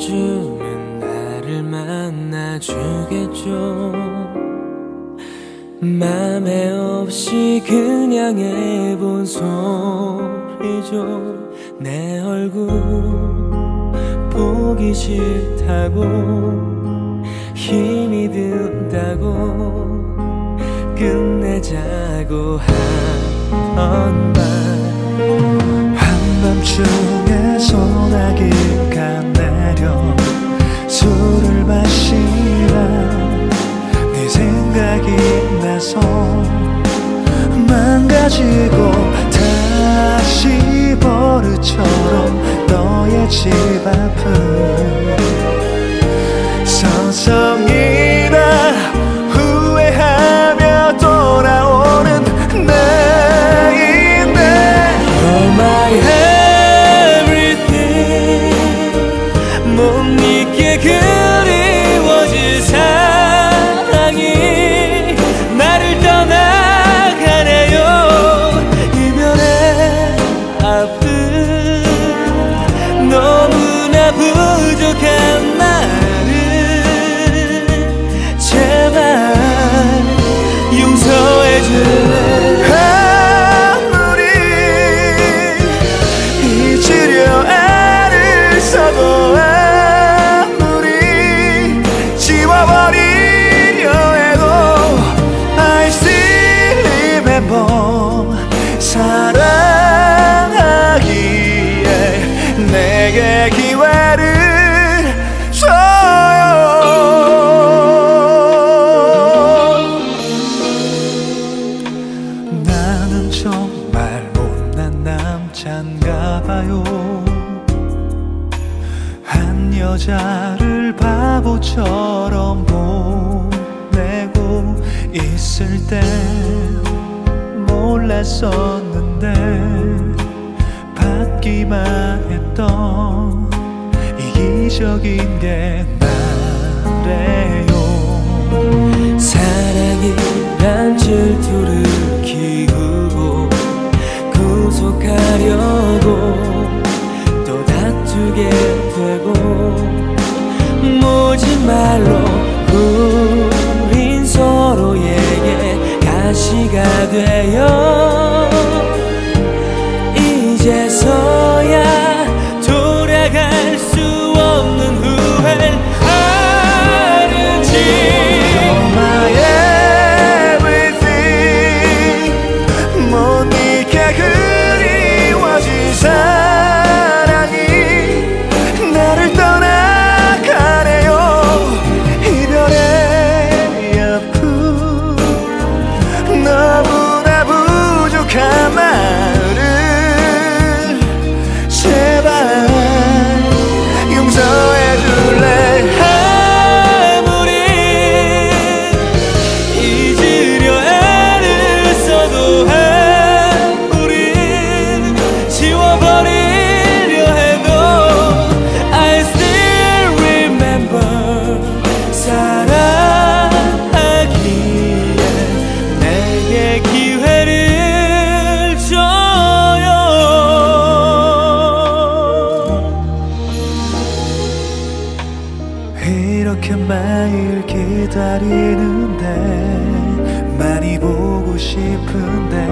주면 나를 만나주겠죠. 맘에 없이 그냥 해본 소리죠. 내 얼굴 보기 싫다고 힘이 든다고 끝내자고 하던 말 한밤중에 내려 술을 마시라 네 생각이 나서 망가지고 다시 버릇처럼 너의 집 앞을 너무나 부족한 나를 제발 용서해줄 기회를 줘요. 나는 정말 못난 남잔가 봐요. 한 여자를 바보처럼 보내고 있을 때 몰랐었는데 받기만 했던 이기적인 게 나래요. 사랑이란 질투를 키우고 지워버리려 해도 I still remember 사랑하기에 내게 기회를 줘요. 이렇게 매일 기다리는데 많이 보고 싶은데